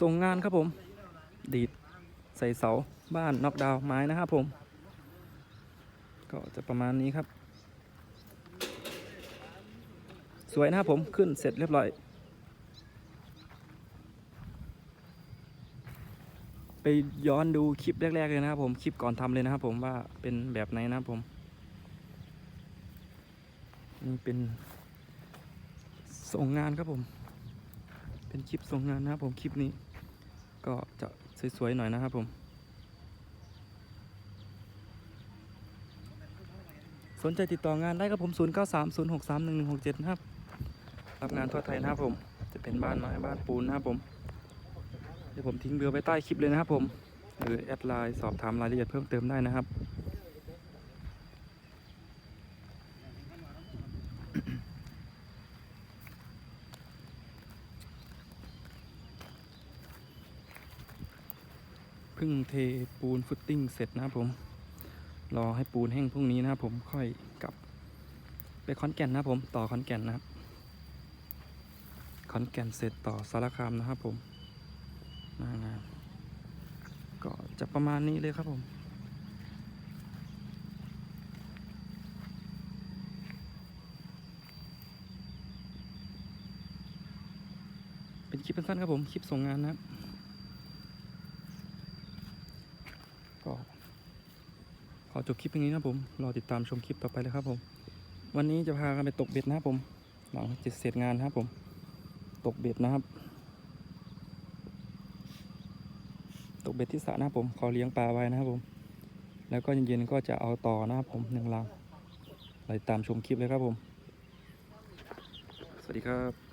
ส่งงานครับผม ดีดใส่เสาบ้านน็อกดาวน์ไม้นะครับผม ก็จะประมาณนี้ครับ สวยนะครับผมขึ้นเสร็จเรียบร้อย ไปย้อนดูคลิปแรก ๆ เลยนะครับผม คลิปก่อนทำเลยนะครับผมว่าเป็นแบบไหนนะครับผมนี่เป็นส่งงานครับผม เป็นคลิปส่งงานนะครับผมคลิปนี้ ก็จะสวยๆหน่อยนะครับผมสนใจติดต่องานได้ครับผม 0 9 3 0 6 3 1 1 6 7 นะครับ รับงานทั่วไทยนะครับผม จะเป็นบ้านไม้บ้านปูนนะครับผม เดี๋ยวผมทิ้งเบอร์ไว้ใต้คลิปเลยนะครับผม หรือแอดไลน์สอบถามรายละเอียดเพิ่มเติมได้นะครับ เพิ่งเทปูนฟุตติ้งเสร็จนะครับผม รอให้ปูนแห้งพรุ่งนี้นะครับผมค่อยกลับ ไปขอนแก่นนะครับผมต่อขอนแก่นนะครับขอนแก่นเสร็จต่อสารคามนะครับผมหน้างานก็จะประมาณนี้เลยครับผม เป็นคลิปสั้นๆครับผม คลิปส่งงานนะครับ ก็ข อจบคลิปอย่างนี้นะผม รอติดตามชมคลิปต่อไปเลยครับผม วันนี้จะพากันไปตกเบ็ดนะครับผม หลังจากเสร็จงานนะครับผม ตกเบ็ดนะครับ ตกเบ็ดที่สระนะครับผมขอเลี้ยงปลาไว้นะครับผม แล้วก็เย็นๆก็จะเอาต่อนะครับผมหนึ่งลังไปตามชมคลิปเลยครับผม สวัสดีครับ